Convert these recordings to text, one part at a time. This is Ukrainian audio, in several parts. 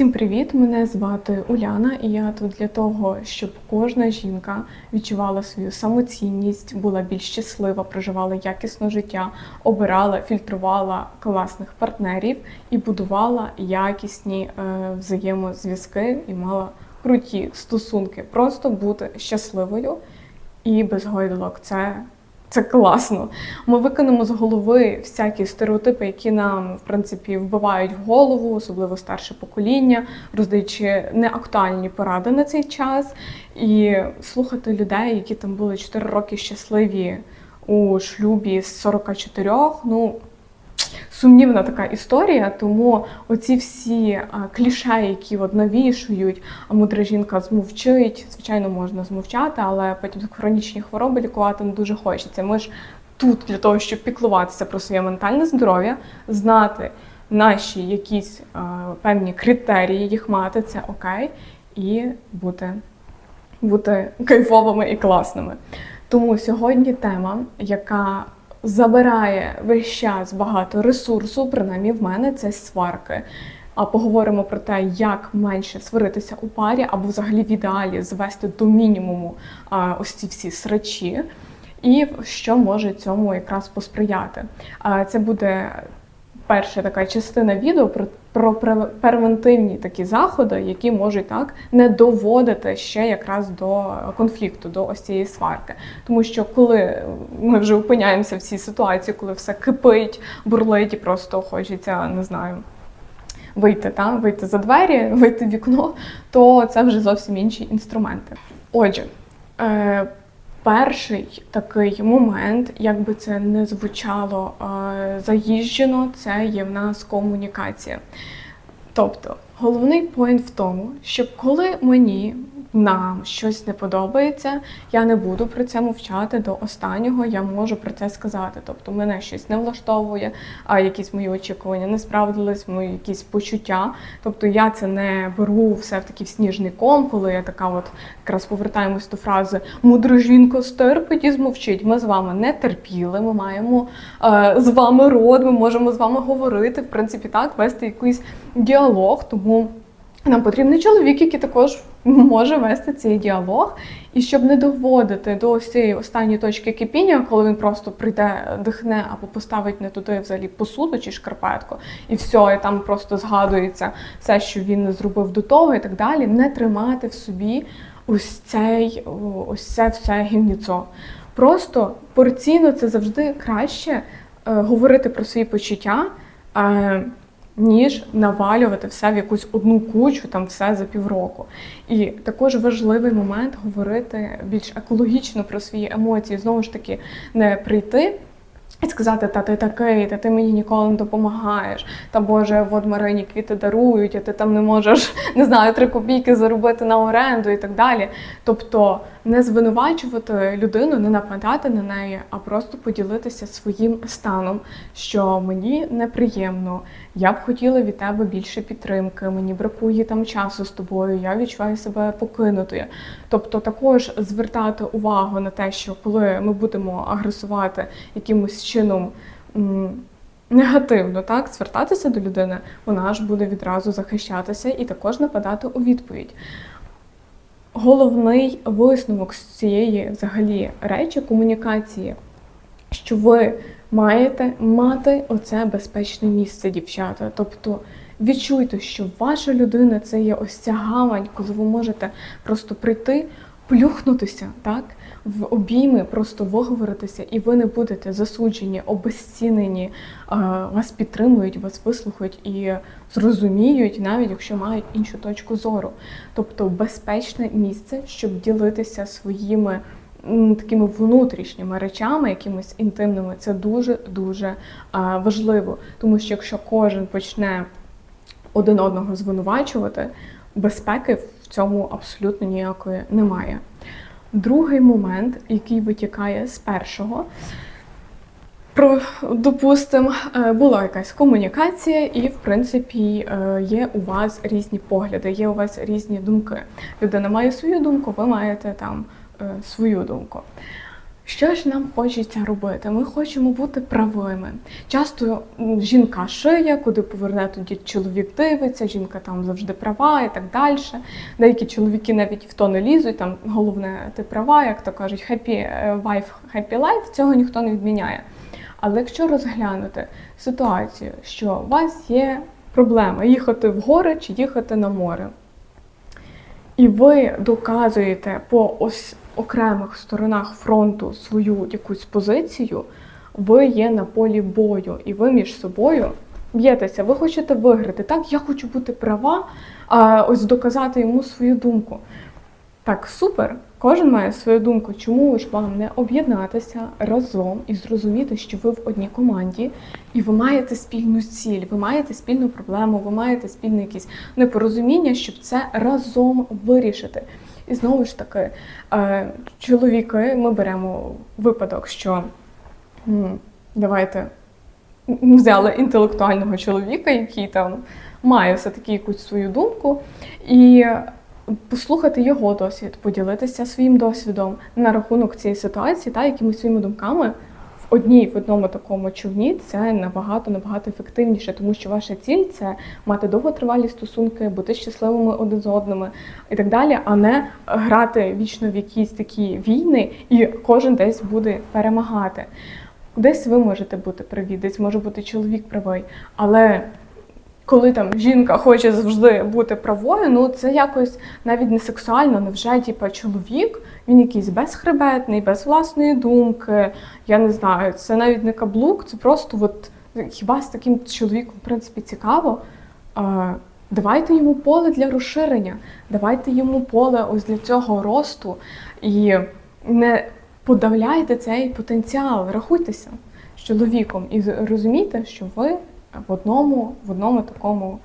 Всім привіт! Мене звати Уляна, і я тут для того, щоб кожна жінка відчувала свою самоцінність, була більш щаслива, проживала якісне життя, обирала, фільтрувала класних партнерів і будувала якісні е, взаємозв'язки і мала круті стосунки. Просто бути щасливою і без гойдалок. Це це класно. Ми викинемо з голови всякі стереотипи, які нам в принципі вбивають в голову, особливо старше покоління, роздаючи неактуальні поради на цей час, і слухати людей, які там були 4 роки щасливі у шлюбі з 44, ну. Сумнівна така історія, тому оці всі кліше, які от навішують, а мудра жінка змовчить, звичайно, можна змовчати, але потім хронічні хвороби лікувати не дуже хочеться. Ми ж тут для того, щоб піклуватися про своє ментальне здоров'я, знати наші якісь певні критерії, їх мати, це окей, і бути, бути кайфовими і класними. Тому сьогодні тема, яка забирає весь час багато ресурсу, принаймні в мене це сварки. А поговоримо про те, як менше сваритися у парі, або взагалі в ідеалі звести до мінімуму а, ось ці всі срачі, і що може цьому якраз посприяти. А, це буде перша така частина відео про про превентивні такі заходи, які можуть так не доводити ще якраз до конфлікту, до ось цієї сварки. Тому що коли ми вже опиняємося в цій ситуації, коли все кипить, бурлить і просто хочеться, не знаю. Вийти та вийти за двері, вийти в вікно, то це вже зовсім інші інструменти. Отже, е, Перший такий момент, як би це не звучало е, заїжджено, це є в нас комунікація. Тобто, головний поінт в тому, що коли мені нам щось не подобається, я не буду про це мовчати до останнього, я можу про це сказати. Тобто мене щось не влаштовує, а якісь мої очікування не справдились, мої якісь почуття. Тобто я це не беру все в такий сніжний ком, коли я така, от якраз повертаємось до фрази Мудра жінка стерпить і змовчить. Ми з вами не терпіли, ми маємо е, з вами род, ми можемо з вами говорити, в принципі, так, вести якийсь діалог, тому. Нам потрібний чоловік, який також може вести цей діалог, і щоб не доводити до ось цієї останньої точки кипіння, коли він просто прийде, дихне або поставить не туди взагалі посуду чи шкарпетку, і все, і там просто згадується все, що він зробив до того, і так далі. Не тримати в собі ось цей ось це все гівніцо. Просто порційно це завжди краще е, говорити про свої почуття. Е, ніж навалювати все в якусь одну кучу, там все за півроку. І також важливий момент говорити більш екологічно про свої емоції. Знову ж таки, не прийти. І сказати, та ти такий, та ти мені ніколи не допомагаєш. Та Боже, от Марині квіти дарують, а ти там не можеш не знаю, три копійки заробити на оренду і так далі. Тобто не звинувачувати людину, не нападати на неї, а просто поділитися своїм станом, що мені неприємно, я б хотіла від тебе більше підтримки, мені бракує там часу з тобою, я відчуваю себе покинутою. Тобто, також звертати увагу на те, що коли ми будемо агресувати якимось чином. Негативно так звертатися до людини, вона ж буде відразу захищатися і також нападати у відповідь. Головний висновок з цієї взагалі речі комунікації, що ви маєте мати оце безпечне місце, дівчата. Тобто відчуйте, що ваша людина це є ось ця гавань, коли ви можете просто прийти, плюхнутися, так, в обійми, просто виговоритися, і ви не будете засуджені, обезцінені, вас підтримують, вас вислухають і зрозуміють, навіть якщо мають іншу точку зору. Тобто безпечне місце, щоб ділитися своїми такими внутрішніми речами, якимись інтимними, це дуже-дуже важливо. Тому що якщо кожен почне один одного звинувачувати, безпеки цьому абсолютно ніякої немає. Другий момент, який витікає з першого, про, допустимо, е, була якась комунікація, і, в принципі, е, є у вас різні погляди, є у вас різні думки. Людина має свою думку, ви маєте там Е, свою думку. Що ж нам хочеться робити? Ми хочемо бути правими. Часто жінка шиє, куди поверне тоді чоловік дивиться, жінка там завжди права і так далі. Деякі чоловіки навіть в то не лізуть, там головне ти права, як то кажуть, happy е, wife, happy life, цього ніхто не відміняє. Але якщо розглянути ситуацію, що у вас є проблема їхати в гори чи їхати на море, і ви доказуєте по ось окремих сторонах фронту свою якусь позицію, ви є на полі бою, і ви між собою б'єтеся. Ви хочете виграти. Так, я хочу бути права, а ось доказати йому свою думку. Так, супер. Кожен має свою думку. Чому ж вам не об'єднатися разом і зрозуміти, що ви в одній команді, і ви маєте спільну ціль, ви маєте спільну проблему, ви маєте спільне якісь непорозуміння, щоб це разом вирішити. І знову ж таки, е, чоловіки, ми беремо випадок, що давайте взяли інтелектуального чоловіка, який там має все-таки якусь свою думку, і послухати його досвід, поділитися своїм досвідом на рахунок цієї ситуації та якимись своїми думками в одній в одному такому човні це набагато набагато ефективніше, тому що ваша ціль це мати довготривалі стосунки, бути щасливими один з одними і так далі, а не грати вічно в якісь такі війни, і кожен десь буде перемагати. Десь ви можете бути праві, десь може бути чоловік правий, але коли там жінка хоче завжди бути правою, ну це якось навіть не сексуально. Невже типа чоловік, він якийсь безхребетний, без власної думки. Я не знаю, це навіть не каблук, це просто от хіба з таким чоловіком в принципі цікаво. Е, Давайте йому поле для розширення, давайте йому поле ось для цього росту і не подавляйте цей потенціал, рахуйтеся з чоловіком і розумійте, що ви в одному, в одному такому,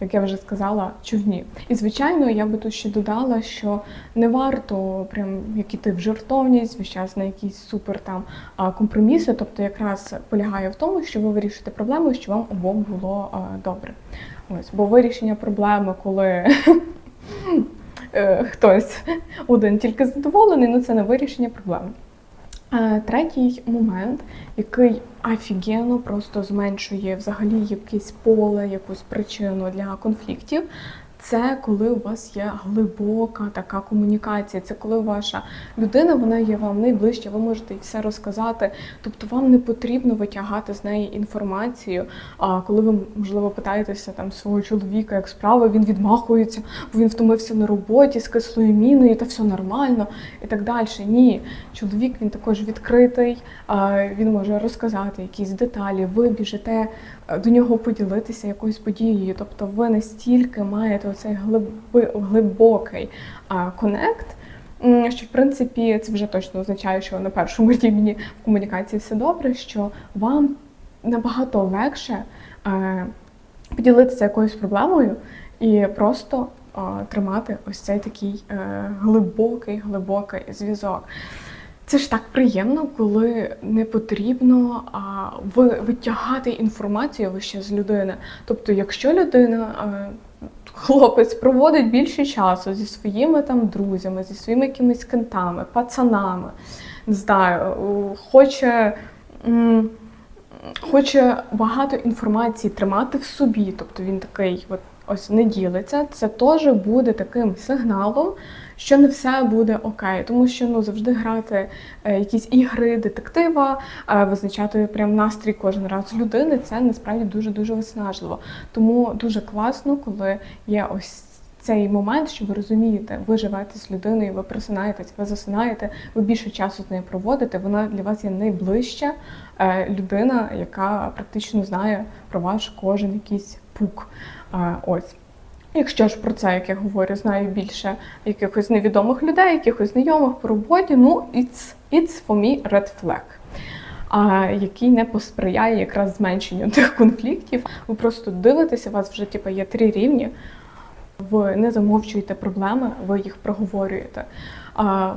як я вже сказала, човні. І звичайно, я би тут ще додала, що не варто прям як іти в жертовність, весь час на якісь супер там компроміси. Тобто, якраз полягає в тому, що ви вирішите проблему, що вам обом було добре. Ось, бо вирішення проблеми, коли е, хтось один тільки задоволений, ну це не вирішення проблеми. Е, Третій момент, який офігенно просто зменшує взагалі якесь поле, якусь причину для конфліктів. Це коли у вас є глибока така комунікація. Це коли ваша людина вона є вам найближча, ви можете їй все розказати. Тобто вам не потрібно витягати з неї інформацію. А коли ви можливо питаєтеся там свого чоловіка, як справи, він відмахується, бо він втомився на роботі з кислою міною, та все нормально і так далі. Ні, чоловік він також відкритий, він може розказати якісь деталі. Ви біжите до нього поділитися якоюсь подією. Тобто ви настільки маєте оцей глибокий конект. Що в принципі це вже точно означає, що на першому рівні в комунікації все добре, що вам набагато легше е, поділитися якоюсь проблемою і просто е, тримати ось цей такий е, глибокий, глибокий зв'язок. Це ж так приємно, коли не потрібно а, ви- витягати інформацію лише з людини. Тобто, якщо людина, е, хлопець проводить більше часу зі своїми там друзями, зі своїми якимись кентами, пацанами, не знаю, е, хоче. м, Хоче багато інформації тримати в собі, тобто він такий, от ось не ділиться. Це теж буде таким сигналом, що не все буде окей, тому що ну завжди грати е, якісь ігри детектива, е, визначати прям настрій кожен раз людини. Це насправді дуже дуже виснажливо. Тому дуже класно, коли є ось. Цей момент, що ви розумієте, ви живете з людиною, ви просинаєтесь, ви засинаєте, ви більше часу з нею проводите. Вона для вас є найближча е, людина, яка практично знає про ваш кожен якийсь пук. Е, ось. Якщо ж про це, як я говорю, знаю більше якихось невідомих людей, якихось знайомих по роботі, ну it's, it's for me red flag. А який не посприяє якраз зменшенню тих конфліктів. Ви просто дивитеся, у вас вже типу, є три рівні. Ви не замовчуєте проблеми, ви їх проговорюєте.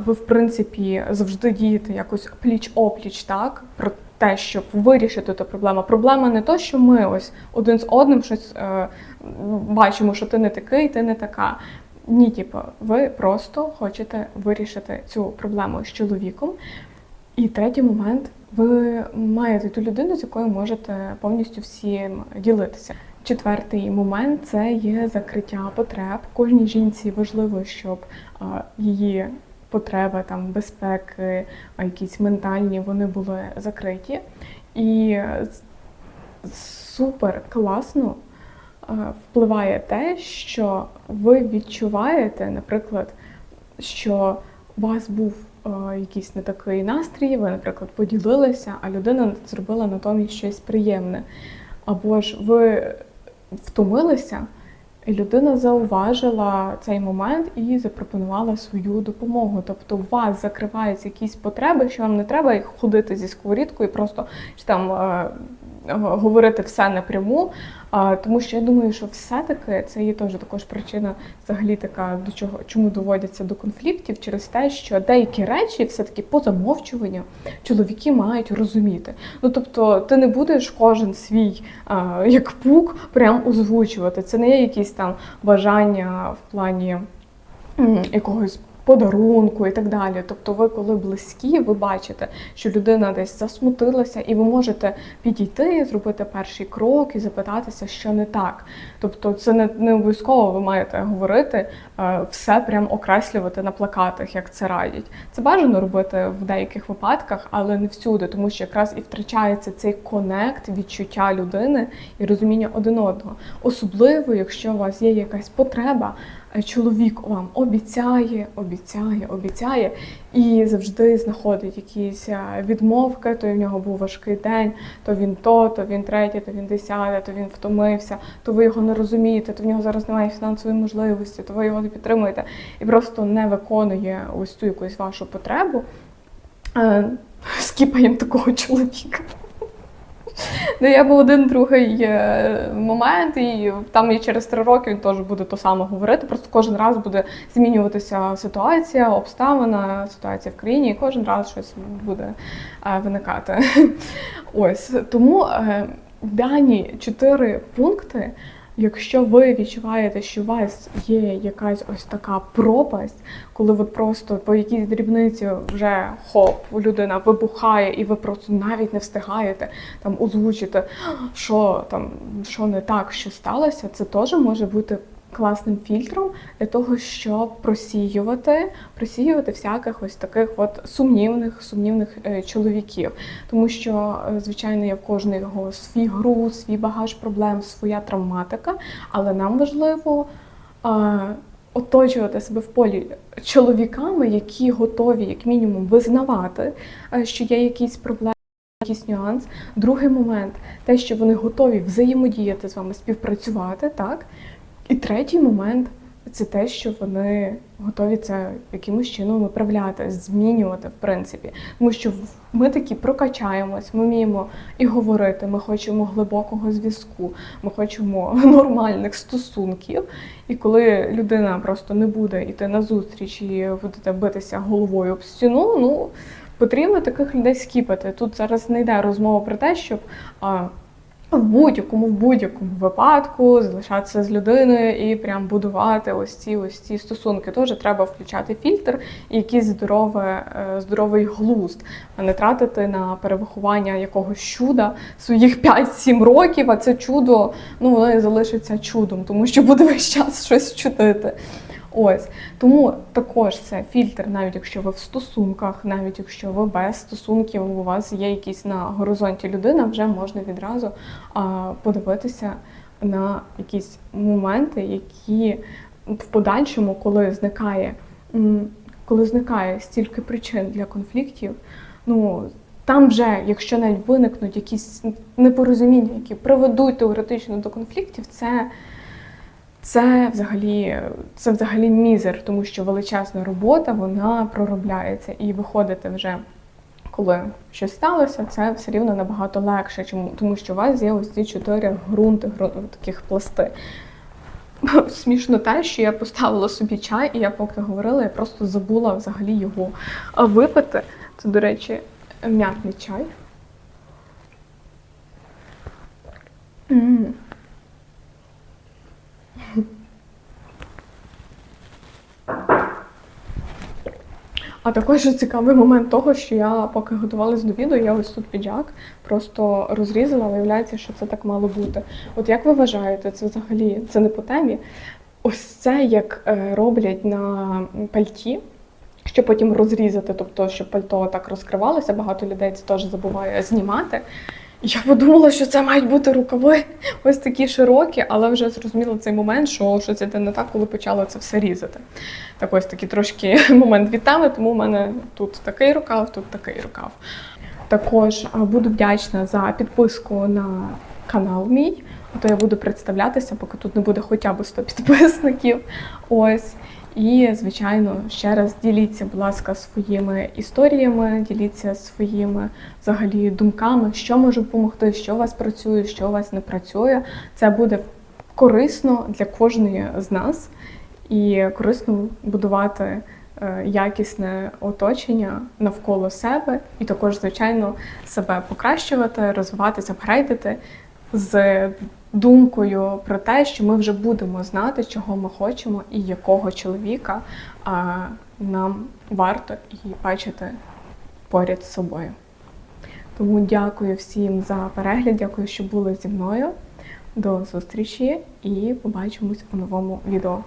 Ви, в принципі, завжди дієте якось пліч-опліч, так про те, щоб вирішити ту проблему. Проблема не то, що ми ось один з одним щось е, бачимо, що ти не такий, ти не така. Ні, типу, ви просто хочете вирішити цю проблему з чоловіком. І третій момент ви маєте ту людину, з якою можете повністю всім ділитися. Четвертий момент це є закриття потреб. Кожній жінці важливо, щоб її потреби там безпеки, якісь ментальні, вони були закриті. І супер класно е, впливає те, що ви відчуваєте, наприклад, що у вас був е, якийсь не такий настрій, ви, наприклад, поділилися, а людина зробила натомість щось приємне. Або ж ви втомилися, і людина зауважила цей момент і запропонувала свою допомогу. Тобто у вас закриваються якісь потреби, що вам не треба ходити зі сковорідкою просто чи там е, говорити все напряму. Тому що я думаю, що все-таки це є теж також причина взагалі така, до чого чому доводяться до конфліктів через те, що деякі речі все-таки по замовчуванню чоловіки мають розуміти. Ну тобто, ти не будеш кожен свій як пук прям озвучувати. Це не є якісь там бажання в плані якогось. Подарунку і так далі. Тобто, ви, коли близькі, ви бачите, що людина десь засмутилася, і ви можете підійти, зробити перший крок і запитатися, що не так. Тобто, це не, не обов'язково ви маєте говорити, е, все прям окреслювати на плакатах, як це радять. Це бажано робити в деяких випадках, але не всюди, тому що якраз і втрачається цей конект, відчуття людини і розуміння один одного. Особливо, якщо у вас є якась потреба. Е, Чоловік вам обіцяє, обіцяє, обіцяє і завжди знаходить якісь е, відмовки. То в нього був важкий день, то він то, то він третє, то він десяте, то він втомився, то ви його не розумієте, то в нього зараз немає фінансової можливості, то ви його не підтримуєте і просто не виконує ось цю якусь вашу потребу. Е, Скіпаємо такого чоловіка. Ну, я був один другий е, момент, і там і через три роки він теж буде то саме говорити. Просто кожен раз буде змінюватися ситуація, обставина, ситуація в країні, і кожен раз щось буде е, виникати. Ось тому е, дані чотири пункти. Якщо ви відчуваєте, що у вас є якась ось така пропасть, коли ви просто по якійсь дрібниці вже хоп, людина вибухає, і ви просто навіть не встигаєте там озвучити, що там що не так, що сталося, це теж може бути класним фільтром для того, щоб просіювати, просіювати всяких ось таких от сумнівних, сумнівних е, чоловіків. Тому що, е, звичайно, є в кожного свій груз, свій багаж проблем, своя травматика, але нам важливо. е, Оточувати себе в полі чоловіками, які готові, як мінімум, визнавати, що є якісь проблеми, якийсь нюанс. Другий момент те, що вони готові взаємодіяти з вами, співпрацювати, так? І третій момент це те, що вони готові це якимось чином виправляти, змінювати, в принципі. Тому що ми такі прокачаємось, ми вміємо і говорити, ми хочемо глибокого зв'язку, ми хочемо нормальних стосунків. І коли людина просто не буде йти на зустріч і будете битися головою об стіну, ну потрібно таких людей скіпати. Тут зараз не йде розмова про те, щоб. В будь-якому в будь-якому випадку залишатися з людиною і прям будувати ось ці ось ці стосунки. Теж треба включати фільтр і якийсь здорове, е, здоровий глузд, а не тратити на перевиховання якогось чуда своїх 5-7 років. А це чудо ну воно і залишиться чудом, тому що буде весь час щось чудити. Ось тому також це фільтр, навіть якщо ви в стосунках, навіть якщо ви без стосунків, у вас є якісь на горизонті людина, вже можна відразу а, подивитися на якісь моменти, які в подальшому, коли зникає, коли зникає стільки причин для конфліктів, ну там вже, якщо навіть виникнуть якісь непорозуміння, які приведуть теоретично до конфліктів, це. Це взагалі, це взагалі мізер, тому що величезна робота вона проробляється і виходити вже, коли щось сталося, це все рівно набагато легше, чому тому що у вас є ось ці чотири грунти, грунти таких пласти. Смішно те, що я поставила собі чай, і я поки говорила, я просто забула взагалі його випити. Це, до речі, м'ятний чай. М. А також цікавий момент того, що я поки готувалась до відео, я ось тут піджак просто розрізала, виявляється, що це так мало бути. От як ви вважаєте, це взагалі це не по темі? Ось це як е, роблять на пальті, щоб потім розрізати, тобто, щоб пальто так розкривалося, багато людей це теж забуває знімати. Я подумала, що це мають бути рукави ось такі широкі, але вже зрозуміла цей момент, що щось іде не так, коли почала це все різати. Так ось такий трошки момент від теми, тому в мене тут такий рукав, тут такий рукав. Також буду вдячна за підписку на канал мій. А то я буду представлятися, поки тут не буде хоча б 100 підписників. Ось. І, звичайно, ще раз діліться, будь ласка, своїми історіями, діліться своїми взагалі думками, що може допомогти, що у вас працює, що у вас не працює. Це буде корисно для кожної з нас і корисно будувати е, якісне оточення навколо себе, і також, звичайно, себе покращувати, розвиватися, апгрейдити з думкою про те, що ми вже будемо знати, чого ми хочемо і якого чоловіка а, нам варто і бачити поряд з собою. Тому дякую всім за перегляд, дякую, що були зі мною. До зустрічі і побачимось у новому відео.